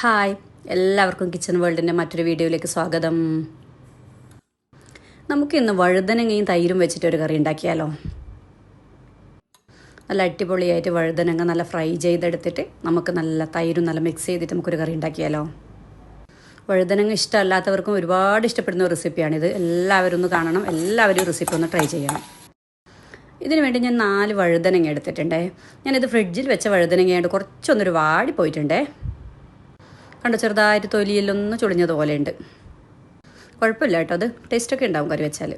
Hi. എല്ലാവർക്കും kitchen വേൾഡിന്റെ മറ്റൊരു വീഡിയോയിലേക്ക് സ്വാഗതം. നമുക്ക് ഇന്ന് വഴുതനങ്ങയും തൈരും വെച്ചിട്ട് ഒരു കറി ഉണ്ടാക്കിയാലോ? നല്ല അടിപൊളിയായിട്ട് വഴുതനങ്ങ നല്ല ഫ്രൈ ചെയ്തെടുത്തിട്ട് നമുക്ക് നല്ല തൈരും നല്ല മിക്സ് ചെയ്തിട്ട് നമുക്കൊരു കറി ഉണ്ടാക്കിയാലോ? വഴുതനങ്ങ ഇഷ്ടമല്ലാത്തവർക്കും ഒരുപാട് ഇഷ്ടപ്പെടുന്ന ഒരു റെസിപ്പിയാണിത്. എല്ലാവരും ഒന്ന് കാണണം. എല്ലാവരും റെസിപ്പി ഒന്ന് ട്രൈ ചെയ്യണം. ഇതിനു വേണ്ടി ഞാൻ നാല് വഴുതനങ്ങ എടുത്തിട്ടുണ്ടേ. ഞാനിത് ഫ്രിഡ്ജിൽ വെച്ച വഴുതനങ്ങയായിട്ട് കുറച്ചൊന്നൊരു വാടി പോയിട്ടുണ്ടേ കണ്ടോ ചെറുതായിട്ട് തൊലിയിലൊന്ന് ചുളിഞ്ഞതുപോലെ പോലെയുണ്ട് കുഴപ്പമില്ല കേട്ടോ അത് ടേസ്റ്റൊക്കെ ഉണ്ടാവും കറി വെച്ചാൽ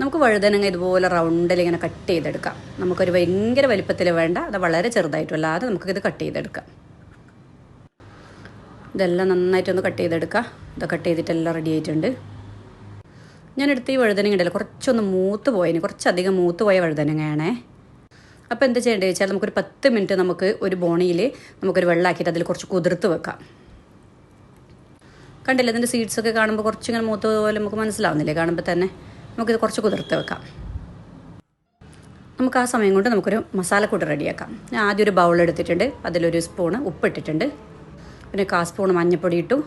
നമുക്ക് വഴുതനങ്ങ ഇതുപോലെ റൗണ്ടിൽ ഇങ്ങനെ കട്ട് ചെയ്തെടുക്കാം. നമുക്കൊരു ഭയങ്കര വലിപ്പത്തിൽ വേണ്ട അത് വളരെ ചെറുതായിട്ടും അല്ലാതെ നമുക്കിത് കട്ട് ചെയ്തെടുക്കാം. ഇതെല്ലാം നന്നായിട്ടൊന്ന് കട്ട് ചെയ്തെടുക്കാം. ഇത് കട്ട് ചെയ്തിട്ടെല്ലാം റെഡി ആയിട്ടുണ്ട്. ഞാനെടുത്ത് ഈ വഴുതനങ്ങ ഉണ്ടല്ലോ കുറച്ചൊന്ന് മൂത്ത് പോയതിന് കുറച്ചധികം മൂത്ത് പോയ വഴുതനങ്ങയാണേ. അപ്പോൾ എന്താ ചെയ്യേണ്ടത് വെച്ചാൽ നമുക്കൊരു പത്ത് മിനിറ്റ് നമുക്ക് ഒരു ബോണിയിൽ നമുക്കൊരു വെള്ളമാക്കിയിട്ട് അതിൽ കുറച്ച് കുതിർത്ത് വെക്കാം. കണ്ടില്ല? അതിന്റെ സീഡ്സൊക്കെ കാണുമ്പോൾ കുറച്ചിങ്ങനെ മൂത്ത പോലെ നമുക്ക് മനസ്സിലാവുന്നില്ലേ? കാണുമ്പോൾ തന്നെ നമുക്കിത് കുറച്ച് കുതിർത്ത് വെക്കാം. നമുക്ക് ആ സമയം കൊണ്ട് നമുക്കൊരു മസാലക്കൂട്ട് റെഡിയാക്കാം. ഞാൻ ആദ്യം ഒരു ബൗൾ എടുത്തിട്ടുണ്ട്. അതിലൊരു സ്പൂണ് ഉപ്പിട്ടിട്ടുണ്ട്. പിന്നെ കാ സ്പൂൺ മഞ്ഞൾപ്പൊടി ഇട്ടു.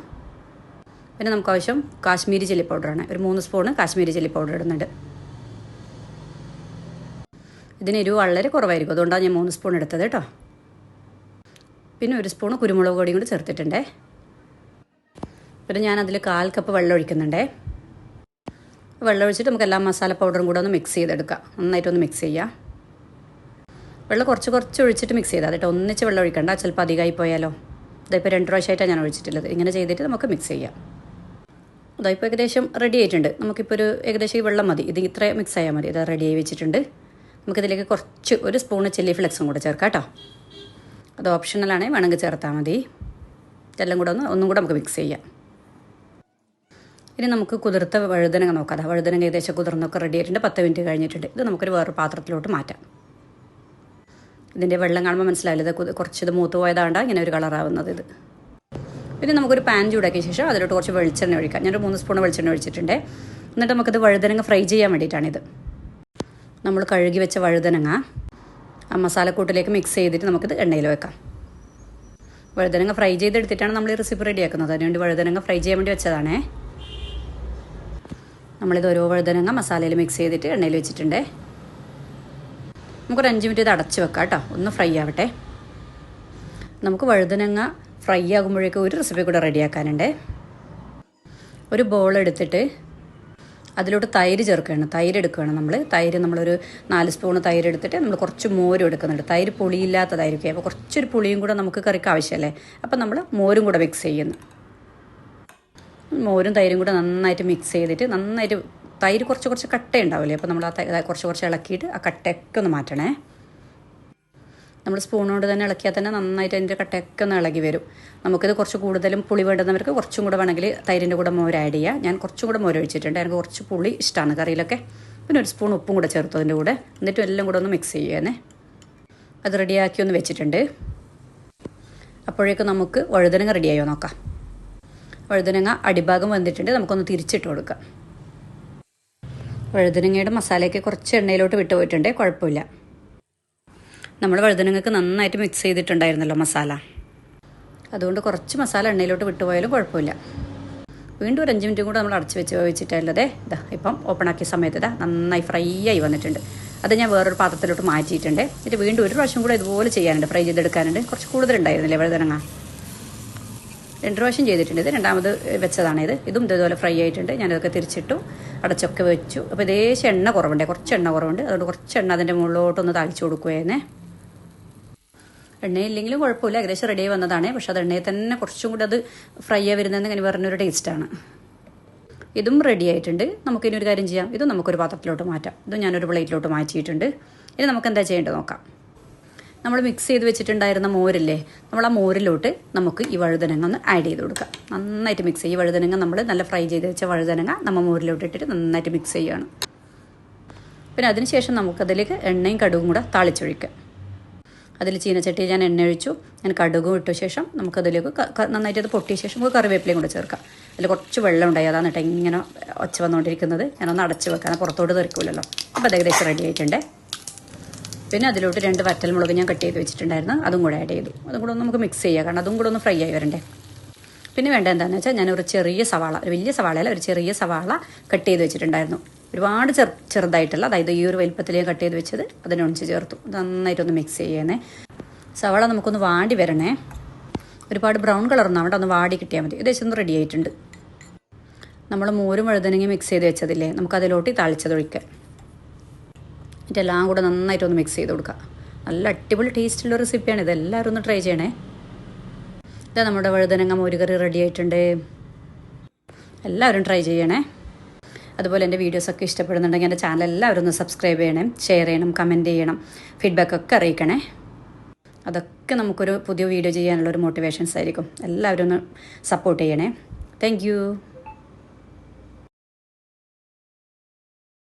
പിന്നെ നമുക്ക് ആവശ്യം കാശ്മീരി ചില്ലി പൗഡറാണ് ഒരു മൂന്ന് സ്പൂണ് കാശ്മീരി ചില്ലി പൗഡർ ഇടുന്നുണ്ട്. ഇതിന് എരിവ് വളരെ കുറവായിരിക്കും. അതുകൊണ്ടാണ് ഞാൻ മൂന്ന് സ്പൂൺ എടുത്തത് കേട്ടോ. പിന്നെ ഒരു സ്പൂൺ കുരുമുളക് പൊടിയും കൂടി ചേർത്തിട്ടുണ്ടേ. പിന്നെ ഞാനതിൽ കാൽ കപ്പ് വെള്ളം ഒഴിക്കുന്നുണ്ടേ. വെള്ളം ഒഴിച്ചിട്ട് നമുക്ക് എല്ലാ മസാല പൗഡറും കൂടെ ഒന്ന് മിക്സ് ചെയ്തെടുക്കാം. നന്നായിട്ടൊന്ന് മിക്സ് ചെയ്യാം. വെള്ളം കുറച്ച് കുറച്ച് ഒഴിച്ചിട്ട് മിക്സ് ചെയ്താൽ കേട്ടോ. ഒന്നിച്ച് വെള്ളം ഒഴിക്കണ്ട. ചിലപ്പോൾ അധികമായി പോയാലോ. ഇതായിപ്പോൾ രണ്ട് പ്രാവശ്യമായിട്ടാണ് ഞാൻ ഒഴിച്ചിട്ടുള്ളത്. ഇങ്ങനെ ചെയ്തിട്ട് നമുക്ക് മിക്സ് ചെയ്യാം. അതായിപ്പോൾ ഏകദേശം റെഡി ആയിട്ടുണ്ട്. നമുക്കിപ്പോൾ ഒരു ഏകദേശം ഈ വെള്ളം മതി. ഇത് ഇത്ര മിക്സ് ആയാൽ മതി. ഇത് റെഡി ആയി വെച്ചിട്ടുണ്ട്. നമുക്കിതിലേക്ക് കുറച്ച് ഒരു സ്പൂണ് ചില്ലി ഫ്ലെക്സും കൂടെ ചേർക്കാം കേട്ടോ. അത് ഓപ്ഷണലാണ് വേണമെങ്കിൽ ചേർത്താൽ മതി. ഇതെല്ലാം കൂടെ ഒന്ന് ഒന്നും കൂടെ നമുക്ക് മിക്സ് ചെയ്യാം. ഇനി നമുക്ക് കുതിർത്ത വഴുതനങ്ങ നോക്കാം. വഴുതനങ്ങ ഏകദേശം കുതിർന്നൊക്കെ റെഡി ആയിട്ടുണ്ട്. പത്ത് മിനിറ്റ് കഴിഞ്ഞിട്ടുണ്ട്. ഇത് നമുക്കൊരു വേറൊരു പാത്രത്തിലോട്ട് മാറ്റാം. ഇതിന്റെ വെള്ളം കാണുമ്പോൾ മനസ്സിലായില്ല? ഇത് കുറച്ച് ഇത് മൂത്ത് പോയതാണ്ട് ഇങ്ങനെ ഒരു കളറാവുന്നത് ഇത്. പിന്നെ നമുക്കൊരു പാൻ ചൂടാക്കിയ ശേഷം അതിലോട്ട് കുറച്ച് വെളിച്ചെണ്ണ ഒഴിക്കാം. ഞാനൊരു മൂന്ന് സ്പൂൺ വെളിച്ചെണ്ണ ഒഴിച്ചിട്ടുണ്ട്. എന്നിട്ട് നമുക്കിത് വഴുതനങ്ങ ഫ്രൈ ചെയ്യാൻ വേണ്ടിയിട്ടാണിത്. നമ്മൾ കഴുകി വെച്ച വഴുതനങ്ങ ആ മസാലക്കൂട്ടിലേക്ക് മിക്സ് ചെയ്തിട്ട് നമുക്കിത് എണ്ണയിൽ വെക്കാം. വഴുതനങ്ങ ഫ്രൈ ചെയ്തെടുത്തിട്ടാണ് നമ്മൾ ഈ റെസിപ്പി റെഡിയാക്കുന്നത്. അതിനുവേണ്ടി വഴുതനങ്ങ ഫ്രൈ ചെയ്യാൻ വേണ്ടി വെച്ചതാണേ. നമ്മളിത് ഓരോ വഴുതനങ്ങ മസാലയിൽ മിക്സ് ചെയ്തിട്ട് എണ്ണയിൽ വെച്ചിട്ടുണ്ടേ. നമുക്കൊരു അഞ്ച് മിനിറ്റ് ഇത് അടച്ച് വെക്കാം കേട്ടോ. ഒന്ന് ഫ്രൈ ആവട്ടെ. നമുക്ക് വഴുതനങ്ങ ഫ്രൈ ആകുമ്പോഴേക്കും ഒരു റെസിപ്പി കൂടെ റെഡിയാക്കാനുണ്ട് ഒരു ബോൾ എടുത്തിട്ട് അതിലോട്ട് തൈര് ചേർക്കുകയാണ്. തൈര് എടുക്കുകയാണ് നമ്മൾ തൈര് നമ്മളൊരു നാല് സ്പൂൺ തൈര് എടുത്തിട്ട് നമ്മൾ കുറച്ച് മോരും എടുക്കുന്നുണ്ട്. തൈര് പുളിയില്ലാത്തതായിരിക്കും. അപ്പോൾ കുറച്ചൊരു പുളിയും കൂടെ നമുക്ക് കറിക്ക് ആവശ്യമല്ലേ അപ്പം നമ്മൾ മോരും കൂടെ മിക്സ് ചെയ്യുന്നു. മോരും തൈരും കൂടെ നന്നായിട്ട് മിക്സ് ചെയ്തിട്ട് നന്നായിട്ട് തൈര് കുറച്ച് കുറച്ച് കട്ട ഉണ്ടാവില്ലേ അപ്പോൾ നമ്മൾ ആ കുറച്ച് കുറച്ച് ഇളക്കിയിട്ട് ആ കട്ടയൊക്കെ ഒന്ന് മാറ്റണേ. നമ്മൾ സ്പൂൺ കൊണ്ട് തന്നെ ഇളക്കിയാൽ തന്നെ നന്നായിട്ട് അതിന്റെ കട്ടയൊക്കെ ഒന്ന് ഇളകി വരും. നമുക്കിത് കുറച്ച് കൂടുതലും പുളി വേണ്ടുന്നവർക്ക് കുറച്ചും കൂടെ വേണമെങ്കിൽ തൈരിന്റെ കൂടെ മോര് ആഡ് ചെയ്യുക ഞാൻ കുറച്ചും കൂടെ മോര് ഒഴിച്ചിട്ടുണ്ട്. എനിക്ക് കുറച്ച് പുളി ഇഷ്ടമാണ് കറിയിലൊക്കെ. പിന്നെ ഒരു സ്പൂൺ ഉപ്പും കൂടെ ചേർത്തു അതിന്റെ കൂടെ. എന്നിട്ട് എല്ലാം കൂടെ ഒന്ന് മിക്സ് ചെയ്യുന്നേ അത് റെഡിയാക്കി ഒന്ന് വെച്ചിട്ടുണ്ട്. അപ്പോഴേക്കും നമുക്ക് വഴുതനങ്ങ റെഡിയായോ നോക്കാം. വഴുതനങ്ങ അടിഭാഗം വന്നിട്ടുണ്ട്. നമുക്കൊന്ന് തിരിച്ചിട്ട് കൊടുക്കാം. വഴുതനങ്ങയുടെ മസാലയൊക്കെ കുറച്ച് എണ്ണയിലോട്ട് വിട്ടുപോയിട്ടുണ്ട് കുഴപ്പമില്ല. നമ്മൾ വഴുതനങ്ങൾക്ക് നന്നായിട്ട് മിക്സ് ചെയ്തിട്ടുണ്ടായിരുന്നല്ലോ മസാല. അതുകൊണ്ട് കുറച്ച് മസാല എണ്ണയിലോട്ട് വിട്ടുപോയാലും കുഴപ്പമില്ല. വീണ്ടും ഒരു അഞ്ച് മിനിറ്റും കൂടെ നമ്മൾ അടച്ച് വെച്ച് വേവിച്ചിട്ടല്ലതേ ഇതാ ഇപ്പം ഓപ്പൺ ആക്കിയ സമയത്ത് ഇതാ നന്നായി ഫ്രൈ ആയി വന്നിട്ടുണ്ട്. അത് ഞാൻ വേറൊരു പാത്രത്തിലോട്ട് മാറ്റിയിട്ടുണ്ട്. എന്നിട്ട് വീണ്ടും ഒരു പ്രാവശ്യം കൂടെ ഇതുപോലെ ചെയ്യാനുണ്ട് ഫ്രൈ ചെയ്തെടുക്കാനുണ്ട്. കുറച്ച് കൂടുതലുണ്ടായിരുന്നില്ലേ വഴുതനങ്ങ? രണ്ട് പ്രാവശ്യം ചെയ്തിട്ടുണ്ട് ഇത്. രണ്ടാമത് വെച്ചതാണ് ഇത്. ഇതും ഇതുപോലെ ഫ്രൈ ആയിട്ടുണ്ട്. ഞാനതൊക്കെ തിരിച്ചിട്ടു അടച്ചൊക്കെ വെച്ചു. അപ്പോൾ ഏകദേശം എണ്ണ കുറവുണ്ട്. കുറച്ച് എണ്ണ കുറവുണ്ട്. അതുകൊണ്ട് കുറച്ച് എണ്ണ അതിന്റെ മുകളിലോട്ടൊന്ന് താളിച്ചു കൊടുക്കുകയെന്നേ എണ്ണയില്ലെങ്കിലും കുഴപ്പമില്ല. ഏകദേശം റെഡി ആയി വന്നതാണ്. പക്ഷെ അത് എണ്ണയിൽ തന്നെ കുറച്ചും കൂടി അത് ഫ്രൈ ആയി വരുന്നതെന്ന് ഇങ്ങനെ പറഞ്ഞൊരു ടേസ്റ്റാണ് ഇതും റെഡി ആയിട്ടുണ്ട്. നമുക്കിനി ഒരു കാര്യം ചെയ്യാം. ഇത് നമുക്കൊരു പാത്രത്തിലോട്ട് മാറ്റാം. ഇതും ഞാനൊരു പ്ലേറ്റിലോട്ട് മാറ്റിയിട്ടുണ്ട്. ഇനി നമുക്ക് എന്താ ചെയ്യേണ്ടത് നോക്കാം. നമ്മൾ മിക്സ് ചെയ്ത് വെച്ചിട്ടുണ്ടായിരുന്ന മോരില്ലേ? നമ്മൾ ആ മോരിലോട്ട് നമുക്ക് ഈ വഴുതനങ്ങ ഒന്ന് ആഡ് ചെയ്ത് കൊടുക്കാം. നന്നായിട്ട് മിക്സ് ചെയ്യും. ഈ വഴുതനങ്ങ നമ്മൾ നല്ല ഫ്രൈ ചെയ്ത് വെച്ച വഴുതനങ്ങ നമ്മൾ മോരിലോട്ട് ഇട്ടിട്ട് നന്നായിട്ട് മിക്സ് ചെയ്യുകയാണ് പിന്നെ അതിനുശേഷം നമുക്കതിലേക്ക് എണ്ണയും കടുവും കൂടെ താളിച്ചൊഴിക്കാം. അതിൽ ചീനച്ചട്ടി ഞാൻ എണ്ണ ഒഴിച്ചു. ഞാൻ കടുകും ഇട്ട ശേഷം നമുക്കതിലേക്ക് നന്നായിട്ട് അത് പൊട്ടിയ ശേഷം നമുക്ക് കറിവേപ്പിലയും കൂടെ ചേർക്കാം. അതിൽ കുറച്ച് വെള്ളം ഉണ്ടായി. അതാണ് കേട്ടോ ഇങ്ങനെ ഒച്ച വന്നുകൊണ്ടിരിക്കുന്നത് ഞാനൊന്ന് അടച്ച് വെക്കാൻ. പുറത്തോട്ട് തെറിക്കൂലല്ലോ. അപ്പോൾ അത് ഏകദേശം റെഡി ആയിട്ടുണ്ട്. പിന്നെ അതിലോട്ട് രണ്ട് വറ്റൽമുളക് ഞാൻ കട്ട് ചെയ്ത് വെച്ചിട്ടുണ്ടായിരുന്നു. അതും കൂടെ ആഡ് ചെയ്തു. അതും കൂടെ ഒന്ന് നമുക്ക് മിക്സ് ചെയ്യാം. കാരണം അതും കൂടെ ഒന്ന് ഫ്രൈ ആയി വരണ്ടേ. പിന്നെ വേണ്ട എന്താണെന്ന് വെച്ചാൽ ഞാനൊരു ചെറിയ സവാള ഒരു വലിയ സവാളയല്ല ഒരു ചെറിയ സവാള കട്ട് ചെയ്ത് വെച്ചിട്ടുണ്ടായിരുന്നു. ഒരുപാട് ചെറു ചെറുതായിട്ടുള്ള അതായത് ഈ ഒരു വലിപ്പത്തിലേക്ക് കട്ട് ചെയ്ത് വെച്ചത് അതിനൊണിച്ച് ചേർത്തു. നന്നായിട്ട് നന്നായിട്ടൊന്ന് മിക്സ് ചെയ്യണേ. സവാള നമുക്കൊന്ന് വാടി വരണേ. ഒരുപാട് ബ്രൗൺ കളറൊന്നും അവിടെ ഒന്ന് വാടി കിട്ടിയാൽ മതി. ഏകദേശം ഒന്ന് റെഡി ആയിട്ടുണ്ട്. നമ്മൾ മോരും വഴുതനങ്ങി മിക്സ് ചെയ്ത് വെച്ചതില്ലേ? നമുക്കതിലോട്ട് താളിച്ചതൊഴിക്കാം ഇതെല്ലാം കൂടെ നന്നായിട്ടൊന്ന് മിക്സ് ചെയ്ത് കൊടുക്കുക നല്ല അടിപൊളി ടേസ്റ്റുള്ള റെസിപ്പിയാണ് ഇത് എല്ലാവരും ഒന്ന് ട്രൈ ചെയ്യണേ. ഇതാ നമ്മുടെ വഴുതനങ്ങ മോരുകറി റെഡി ആയിട്ടുണ്ട്. എല്ലാവരും ട്രൈ ചെയ്യണേ. അതുപോലെ എന്റെ വീഡിയോസൊക്കെ ഇഷ്ടപ്പെടുന്നുണ്ടെങ്കിൽ എന്റെ ചാനൽ എല്ലാവരും ഒന്ന് സബ്സ്ക്രൈബ് ചെയ്യണേ ഷെയർ ചെയ്യണം കമന്റ് ചെയ്യണം ഫീഡ്ബാക്കൊക്കെ അറിയിക്കണേ. അതൊക്കെ നമുക്കൊരു പുതിയ വീഡിയോ ചെയ്യാനുള്ളൊരു മോട്ടിവേഷൻസ് ആയിരിക്കും. എല്ലാവരും ഒന്ന് സപ്പോർട്ട് ചെയ്യണേ. താങ്ക്